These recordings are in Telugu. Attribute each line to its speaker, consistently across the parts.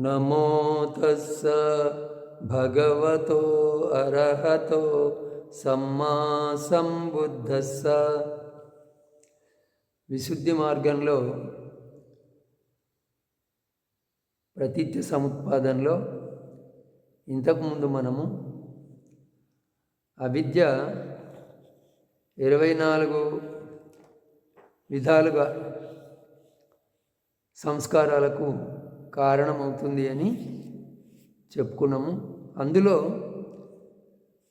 Speaker 1: నమో తస్స భగవతో అర్హతో సమ్మా సంబుద్ధస్స. విశుద్ధి మార్గంలో ప్రతిత్య సముత్పాదనలో ఇంతకుముందు మనము అవిద్య ఇరవై నాలుగు విధాలుగా సంస్కారాలకు కారణమవుతుంది అని చెప్పుకున్నాము. అందులో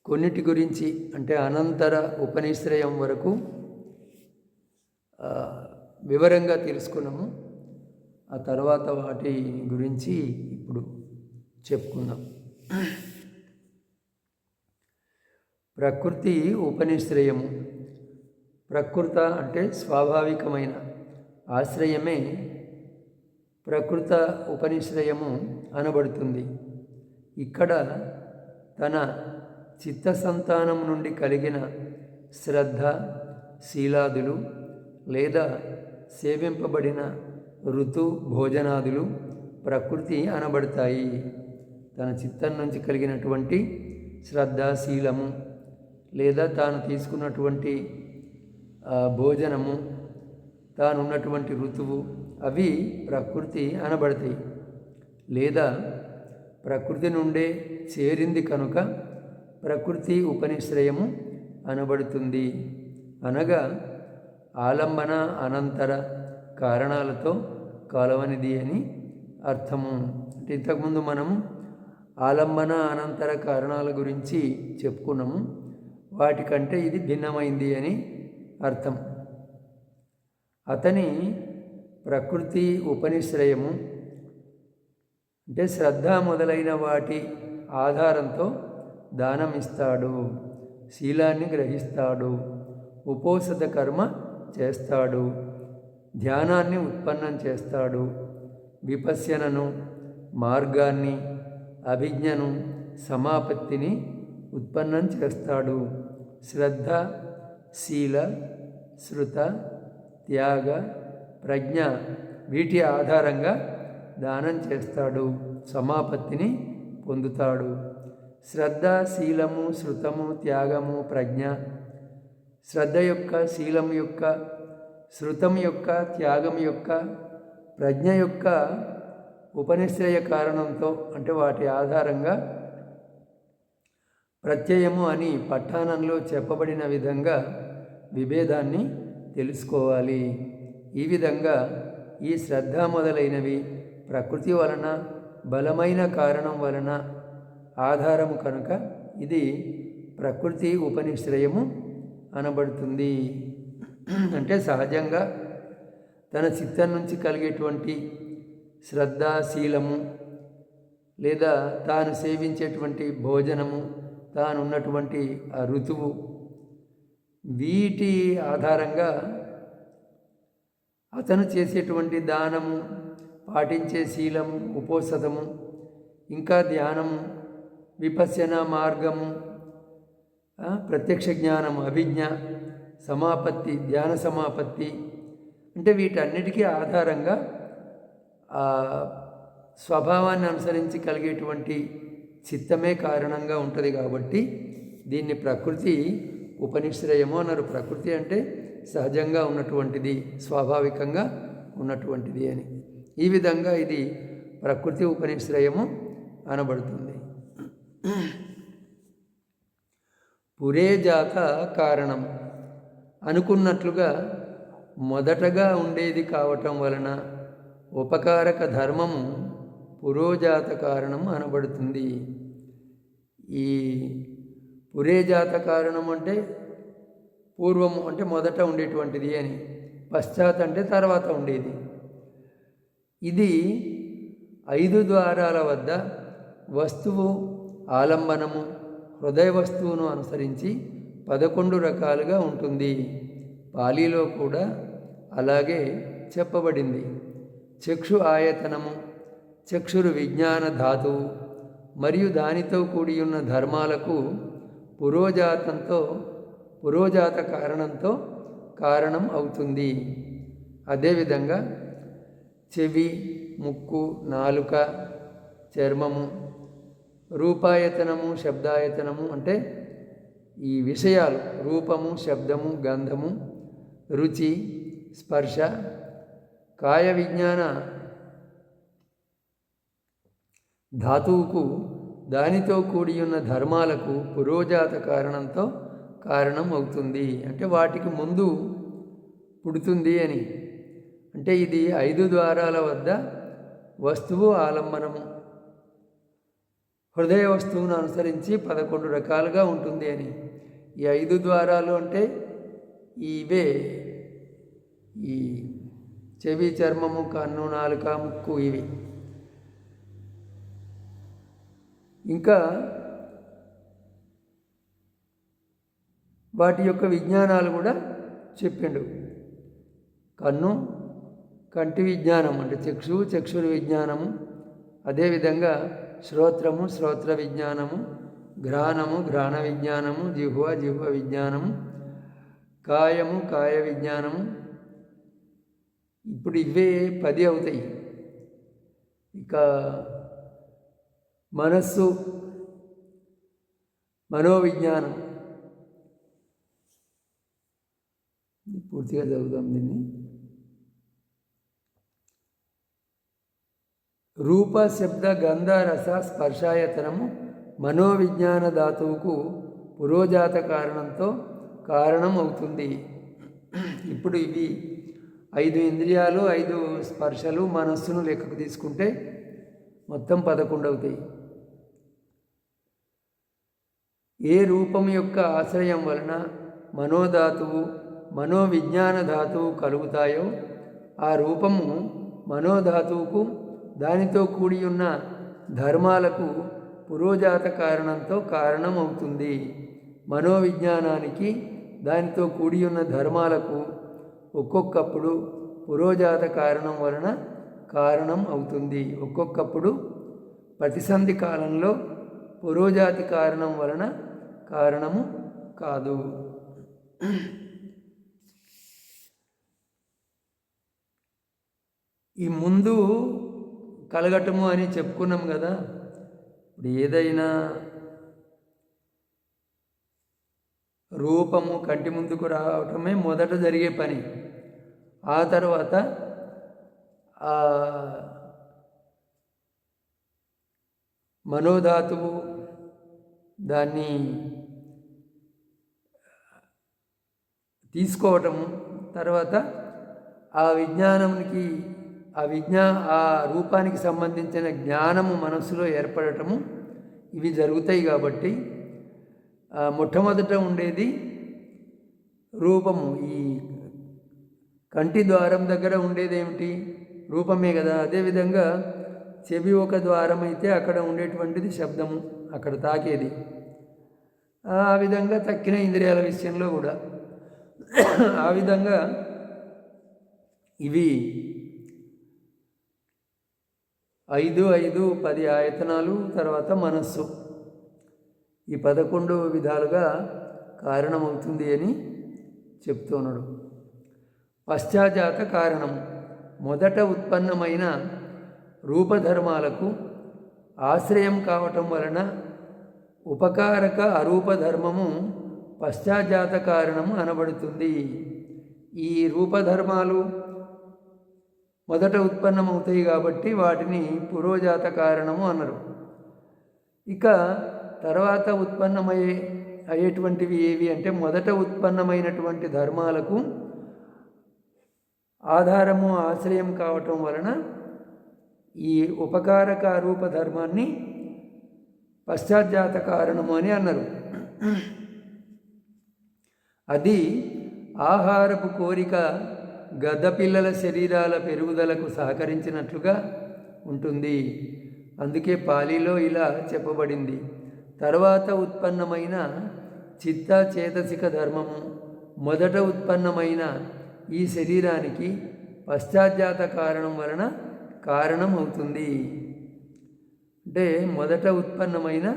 Speaker 1: కొన్నిటి గురించి అంటే అనంతర ఉపనిశ్రయం వరకు వివరంగా తెలుసుకున్నాము. ఆ తర్వాత వాటి గురించి ఇప్పుడు చెప్పుకుందాం. ప్రకృతి ఉపనిశ్రయము. ప్రకృత అంటే స్వాభావికమైన ఆశ్రయమే ప్రకృత ఉపనిశ్రయము అనబడుతుంది. ఇక్కడ తన చిత్త సంతానం నుండి కలిగిన శ్రద్ధ శీలాదులు లేదా సేవింపబడిన ఋతు భోజనాదులు ప్రకృతి అనబడతాయి. తన చిత్తం నుంచి కలిగినటువంటి శ్రద్ధ శీలము లేదా తాను తీసుకున్నటువంటి భోజనము తానున్నటువంటి ఋతువు అవి ప్రకృతి అనబడతాయి. లేదా ప్రకృతి నుండే చేరింది కనుక ప్రకృతి ఉపనిశ్రయము అనబడుతుంది. అనగా ఆలంబన అనంతర కారణాలతో కలవనిది అని అర్థము. అంటే ఇంతకుముందు మనము ఆలంబన అనంతర కారణాల గురించి చెప్పుకున్నాము. వాటికంటే ఇది భిన్నమైంది అని అర్థం. అతని ప్రకృతి ఉపనిశ్రయము అంటే శ్రద్ధ మొదలైన వాటి ఆధారంతో దానం ఇస్తాడు శీలాన్ని గ్రహిస్తాడు ఉపోసత కర్మ చేస్తాడు ధ్యానాన్ని ఉత్పన్నం చేస్తాడు విపశ్యనను మార్గాన్ని అభిజ్ఞను సమాపత్తిని ఉత్పన్నం చేస్తాడు. శ్రద్ధ శీల శృత త్యాగ ప్రజ్ఞ వీటి ఆధారంగా దానం చేస్తాడు సమాపత్తిని పొందుతాడు. శ్రద్ధ శీలము శృతము త్యాగము ప్రజ్ఞ. శ్రద్ధ యొక్క శీలం యొక్క శృతం యొక్క త్యాగం యొక్క ప్రజ్ఞ యొక్క ఉపనిశ్రయ కారణంతో అంటే వాటి ఆధారంగా ప్రత్యయము అని పఠానంలో చెప్పబడిన విధంగా విభేదాన్ని తెలుసుకోవాలి. ఈ విధంగా ఈ శ్రద్ధ మొదలైనవి ప్రకృతి వలన బలమైన కారణం వలన ఆధారము కనుక ఇది ప్రకృతి ఉపనిశ్రయము అనబడుతుంది. అంటే సహజంగా తన చిత్తం నుంచి కలిగేటువంటి శ్రద్ధాశీలము లేదా తాను సేవించేటువంటి భోజనము తానున్నటువంటి ఆ ఋతువు వీటి ఆధారంగా అతను చేసేటువంటి దానము పాటించే శీలము ఉపోసతము ఇంకా ధ్యానము విపశ్యన మార్గము ప్రత్యక్ష జ్ఞానం అభిజ్ఞ సమాపత్తి ధ్యాన సమాపత్తి అంటే వీటన్నిటికీ ఆధారంగా స్వభావాన్ని అనుసరించి కలిగేటువంటి చిత్తమే కారణంగా ఉంటుంది కాబట్టి దీన్ని ప్రకృతి ఉపనిశ్రయము అన్నారు. ప్రకృతి అంటే సహజంగా ఉన్నటువంటిది స్వాభావికంగా ఉన్నటువంటిది అని. ఈ విధంగా ఇది ప్రకృతి ఉపనిశ్రయము అనబడుతుంది. పురేజాత కారణం. అనుకున్నట్లుగా మొదటగా ఉండేది కావటం వలన ఉపకారక ధర్మము పురోజాత కారణం అనబడుతుంది. ఈ పురేజాత కారణం అంటే పూర్వము అంటే మొదట ఉండేటువంటిది అని పశ్చాత్ అంటే తర్వాత ఉండేది. ఇది ఐదు ద్వారాల వద్ద వస్తువు ఆలంబనము హృదయ వస్తువును అనుసరించి పదకొండు రకాలుగా ఉంటుంది. పాలీలో కూడా అలాగే చెప్పబడింది. చక్షు ఆయతనము చక్షురు విజ్ఞాన ధాతువు మరియు దానితో కూడి ఉన్న ధర్మాలకు పురోజాతంతో పురోజాత కారణంతో కారణం అవుతుంది. అదేవిధంగా చెవి ముక్కు నాలుక చర్మము రూపాయతనము శబ్దాయతనము అంటే ఈ విషయాలు రూపము శబ్దము గంధము రుచి స్పర్శ కాయ విజ్ఞాన ధాతువుకు దానితో కూడి ఉన్న ధర్మాలకు పురోజాత కారణంతో కారణం అవుతుంది అంటే వాటికి ముందు పుడుతుంది అని. అంటే ఇది ఐదు ద్వారాల వద్ద వస్తువు ఆలంబనము హృదయ వస్తువును అనుసరించి పదకొండు రకాలుగా ఉంటుంది అని. ఈ ఐదు ద్వారాలు అంటే ఇవే. ఈ చెవి చర్మము కన్ను నాలుక ముక్కు ఇవి. ఇంకా వాటి యొక్క విజ్ఞానాలు కూడా చెప్పిండు. కన్ను కంటి విజ్ఞానం అంటే చక్షు చక్షుల విజ్ఞానము. అదేవిధంగా శ్రోత్రము శ్రోత్ర విజ్ఞానము. ఘ్రాణము ఘ్రాణ విజ్ఞానము. జిహ్వ జిహ్వ విజ్ఞానము. కాయము కాయ విజ్ఞానము. ఇప్పుడు ఇవే పది అవుతాయి. ఇక మనస్సు మనోవిజ్ఞానం. పూర్తిగా చదువుదాం దీన్ని. రూప శబ్ద గంధ రస స్పర్శాయతనము మనోవిజ్ఞాన ధాతువుకు పురోజాత కారణంతో కారణం అవుతుంది ఇప్పుడు ఇవి ఐదు ఇంద్రియాలు ఐదు స్పర్శలు మనస్సును లెక్కకు తీసుకుంటే మొత్తం పదకొండు అవుతాయి. ఏ రూపం యొక్క ఆశ్రయం వలన మనోధాతువు మనోవిజ్ఞాన ధాతువు కలుగుతాయో ఆ రూపము మనోధాతువుకు దానితో కూడి ఉన్న ధర్మాలకు పురోజాత కారణంతో కారణమవుతుంది. మనోవిజ్ఞానానికి దానితో కూడి ఉన్న ధర్మాలకు ఒక్కొక్కప్పుడు పురోజాత కారణం వలన కారణం అవుతుంది. ఒక్కొక్కప్పుడు ప్రతిసంధి కాలంలో పురోజాతి కారణం వలన కారణము కాదు. ఈ ముందు కలగటము అని చెప్పుకున్నాం కదా. ఇప్పుడు ఏదైనా రూపము కంటి ముందుకు రావటమే మొదట జరిగే పని. ఆ తర్వాత మనోధాతువు దాన్ని తీసుకోవటము తర్వాత ఆ విజ్ఞానానికి ఆ విజ్ఞా ఆ రూపానికి సంబంధించిన జ్ఞానము మనసులో ఏర్పడటము ఇవి జరుగుతాయి కాబట్టి మొట్టమొదట ఉండేది రూపము. ఈ కంటి ద్వారం దగ్గర ఉండేది ఏమిటి? రూపమే కదా. అదేవిధంగా చెవి ఒక ద్వారం అయితే అక్కడ ఉండేటువంటిది శబ్దము అక్కడ తాకేది. ఆ విధంగా తక్కిన ఇంద్రియాల విషయంలో కూడా. ఆ విధంగా ఇవి ఐదు ఐదు పది ఆయతనాలు తర్వాత మనస్సు. ఈ పదకొండు విధాలుగా కారణమవుతుంది అని చెప్తున్నాడు పశ్చాజాత కారణం. మొదట ఉత్పన్నమైన రూపధర్మాలకు ఆశ్రయం కావటం వలన ఉపకారక అరూపధర్మము పశ్చాజాత కారణము అనబడుతుంది. ఈ రూపధర్మాలు మొదట ఉత్పన్నమవుతాయి కాబట్టి వాటిని పురోజాత కారణము అన్నారు ఇక తర్వాత ఉత్పన్నమయ్యే అయ్యేటువంటివి ఏవి అంటే మొదట ఉత్పన్నమైనటువంటి ధర్మాలకు ఆధారము ఆశ్రయం కావటం వలన ఈ ఉపకారక రూప ధర్మాన్ని పశ్చాత్జాత కారణము అని అన్నారు అది ఆహారపు కోరిక గద్ద పిల్లల శరీరాల పెరుగుదలకు సహకరించినట్లుగా ఉంటుంది. అందుకే పాలీలో ఇలా చెప్పబడింది. తర్వాత ఉత్పన్నమైన చిత్త చేతసిక ధర్మము మొదట ఉత్పన్నమైన ఈ శరీరానికి పశ్చాత్జాత కారణం వలన కారణం అవుతుంది అంటే మొదట ఉత్పన్నమైన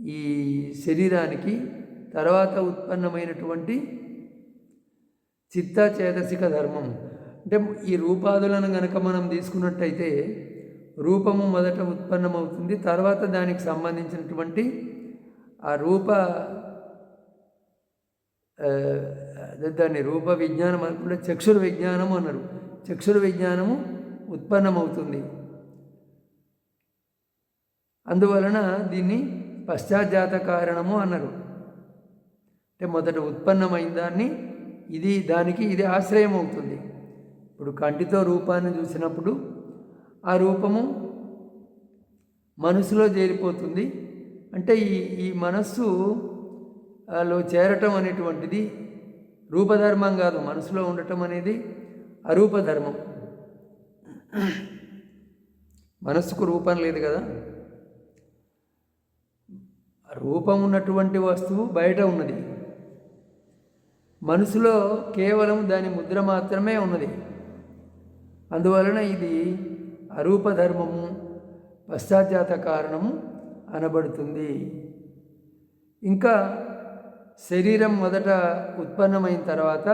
Speaker 1: ఈ శరీరానికి తర్వాత ఉత్పన్నమైనటువంటి చిత్తచేతసిక ధర్మం. అంటే ఈ రూపాదులను గనక మనం తీసుకున్నట్టయితే రూపము మొదట ఉత్పన్నమవుతుంది. తర్వాత దానికి సంబంధించినటువంటి ఆ రూప అదే దాన్ని రూప విజ్ఞానం అనుకుంటే చక్షుర విజ్ఞానము అన్నారు. చక్షుర విజ్ఞానము ఉత్పన్నమవుతుంది. అందువలన దీన్ని పశ్చాత్జాత కారణము అన్నారు. అంటే మొదట ఉత్పన్నమైన దాన్ని ఇది దానికి ఇది ఆశ్రయం అవుతుంది ఇప్పుడు కంటితో రూపాన్ని చూసినప్పుడు ఆ రూపము మనసులో చేరిపోతుంది. అంటే ఈ ఈ మనస్సు చేరటం అనేటువంటిది రూపధర్మం కాదు మనసులో ఉండటం అనేది అరూపధర్మం. మనస్సుకు రూపం లేదు కదా? రూపం ఉన్నటువంటి వస్తువు బయట ఉన్నది. మనసులో కేవలం దాని ముద్ర మాత్రమే ఉన్నది. అందువలన ఇది అరూపధర్మము పశ్చాత్జాత కారణము అనబడుతుంది. ఇంకా శరీరం మొదట ఉత్పన్నమైన తర్వాత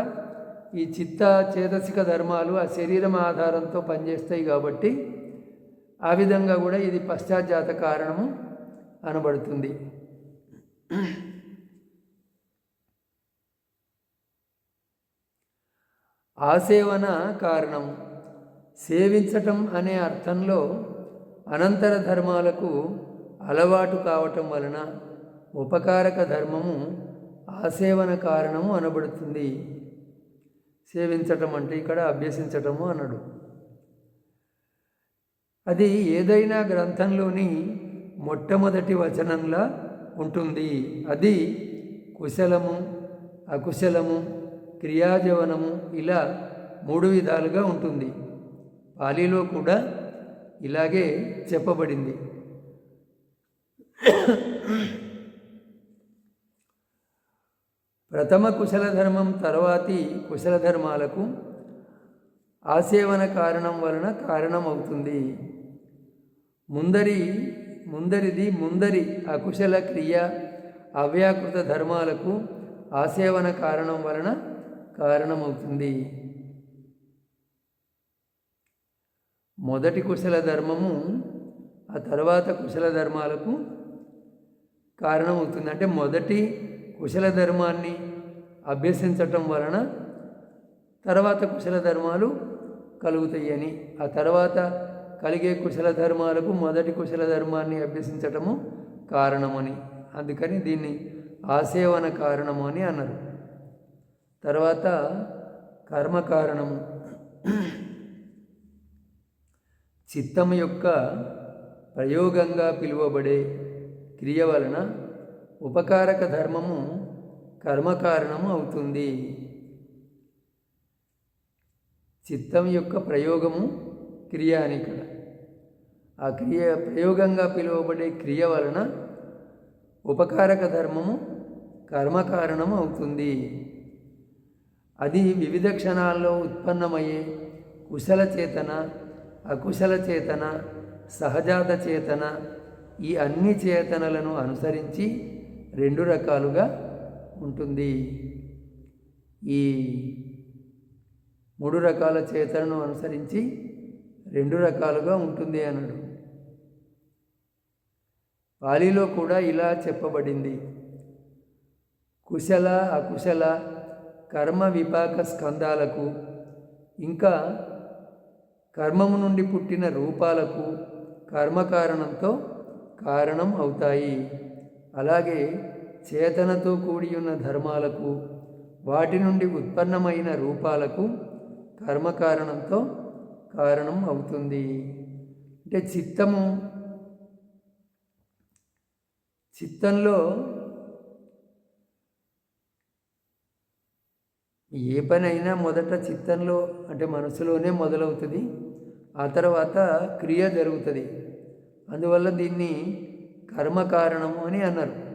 Speaker 1: ఈ చిత్త చేతసిక ధర్మాలు ఆ శరీరం ఆధారంతో పనిచేస్తాయి కాబట్టి ఆ విధంగా కూడా ఇది పశ్చాత్జాత కారణము అనబడుతుంది. ఆసేవన కారణం. సేవించటం అనే అర్థంలో అనంతర ధర్మాలకు అలవాటు కావటం వలన ఉపకారక ధర్మము ఆసేవన కారణము అనబడుతుంది. సేవించటం అంటే ఇక్కడ అభ్యసించటము అనడు. అది ఏదైనా గ్రంథంలోని మొట్టమొదటి వచనంలా ఉంటుంది. అది కుశలము అకుశలము క్రియాజవనము ఇలా మూడు విధాలుగా ఉంటుంది. పాలీలో కూడా ఇలాగే చెప్పబడింది. ప్రథమ కుశల ధర్మం తర్వాతి కుశల ధర్మాలకు ఆసేవన కారణం వలన కారణమవుతుంది. ముందరి ముందరిది ముందరి అకుశల క్రియ అవ్యాకృత ధర్మాలకు ఆసేవన కారణం వలన కారణమవుతుంది. మొదటి కుశల ధర్మము ఆ తర్వాత కుశల ధర్మాలకు కారణమవుతుంది. అంటే మొదటి కుశల ధర్మాన్ని అభ్యసించటం వలన తర్వాత కుశల ధర్మాలు కలుగుతాయని ఆ తర్వాత కలిగే కుశల ధర్మాలకు మొదటి కుశల ధర్మాన్ని అభ్యసించటము కారణమని అందుకని దీన్ని ఆసేవన కారణము అని అన్నారు. తర్వాత కర్మకారణము చిత్తం యొక్క ప్రయోగంగా పిలువబడే క్రియ వలన ఉపకారక ధర్మము కర్మకారణము అవుతుంది. చిత్తం యొక్క ప్రయోగము క్రియ అని ఇక్కడ. ఆ క్రియ ప్రయోగంగా పిలువబడే క్రియ వలన ఉపకారక ధర్మము కర్మకారణము అవుతుంది. అది వివిధ క్షణాల్లో ఉత్పన్నమయ్యే కుశల చేతన అకుశల చేతన సహజాత చేతన ఈ అన్ని చేతనలను అనుసరించి రెండు రకాలుగా ఉంటుంది. ఈ మూడు రకాల చేతనను అనుసరించి రెండు రకాలుగా ఉంటుంది అన్నాడు. పాలీలో కూడా ఇలా చెప్పబడింది. కుశల అకుశల కర్మ విపాక స్కందాలకు ఇంకా కర్మము నుండి పుట్టిన రూపాలకు కర్మకారణంతో కారణం అవుతాయి. అలాగే చేతనతో కూడి ఉన్న ధర్మాలకు వాటి నుండి ఉత్పన్నమైన రూపాలకు కర్మకారణంతో కారణం అవుతుంది. అంటే చిత్తము చిత్తంలో ఏ పని అయినా మొదట చిత్తంలో అంటే మనసులోనే మొదలవుతుంది. ఆ తర్వాత క్రియ జరుగుతుంది. అందువల్ల దీన్ని కర్మకారణము అని అన్నారు.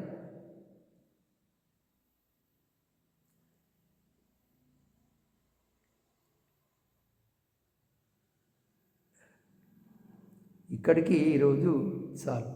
Speaker 1: ఇక్కడికి ఈరోజు చాలు